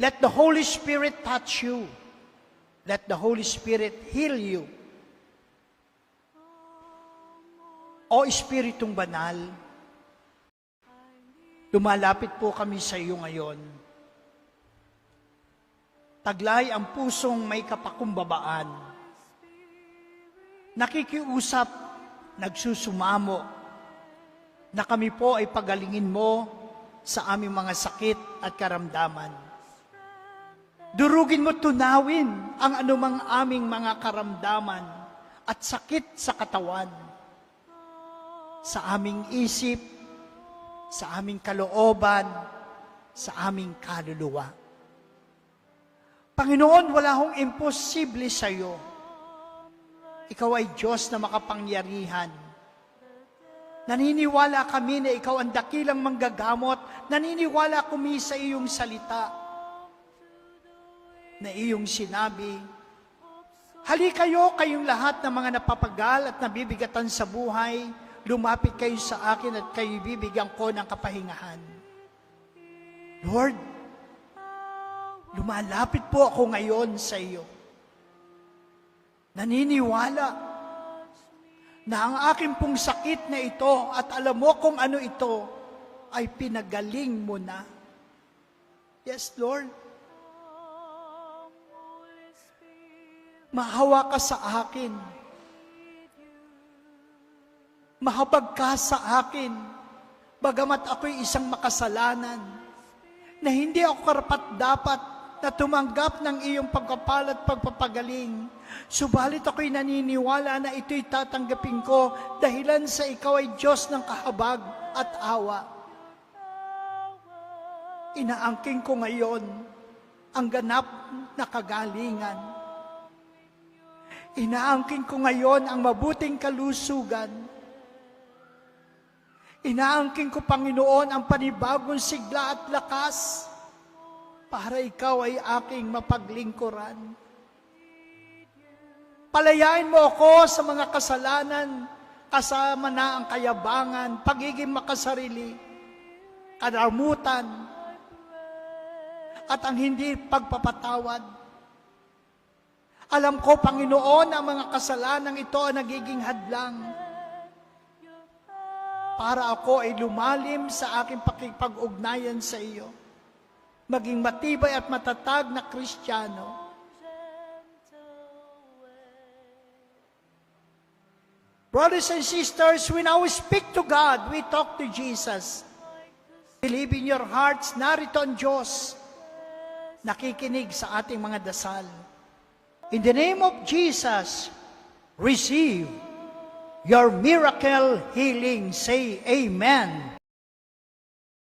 Let the Holy Spirit touch you. Let the Holy Spirit heal you. O Espiritong Banal, lumalapit po kami sa iyo ngayon. Taglay ang pusong may kapakumbabaan. Nakikiusap, nagsusumamo, na kami po ay pagalingin mo sa aming mga sakit at karamdaman. Durugin mo tunawin ang anumang aming mga karamdaman at sakit sa katawan, sa aming isip, sa aming kalooban, sa aming kaluluwa. Panginoon, wala hong imposible sa iyo. Ikaw ay Diyos na makapangyarihan. Naniniwala kami na ikaw ang dakilang manggagamot. Naniniwala kami sa iyong salita na iyong sinabi, Hali kayo, kayong lahat ng mga napapagal at nabibigatan sa buhay, lumapit kayo sa akin at kayo bibigyan ko ng kapahingahan. Lord, lumalapit po ako ngayon sa iyo. Naniniwala na ang aking pong sakit na ito at alam mo kung ano ito ay pinagaling mo na. Yes, Lord. Mahawa ka sa akin. Mahabag ka sa akin. Bagamat ako'y isang makasalanan, na hindi ako karapat dapat na tumanggap ng iyong pagkapal at pagpapagaling. Subalit ako'y naniniwala na ito'y tatanggapin ko dahilan sa ikaw ay Diyos ng kahabag at awa. Inaangking ko ngayon ang ganap na kagalingan. Inaangkin ko ngayon ang mabuting kalusugan. Inaangkin ko, Panginoon, ang panibagong sigla at lakas para ikaw ay aking mapaglingkuran. Palayain mo ako sa mga kasalanan, kasama na ang kayabangan, pagiging makasarili, karamutan, at ang hindi pagpapatawad. Alam ko, Panginoon, ang mga kasalanang ito ang nagiging hadlang para ako ay lumalim sa aking pakipag-ugnayan sa iyo. Maging matibay at matatag na Kristiyano. Brothers and sisters, when we speak to God, we talk to Jesus. Believe in your hearts, narito ang Diyos. Nakikinig sa ating mga dasal. In the name of Jesus, receive your miracle healing. Say amen.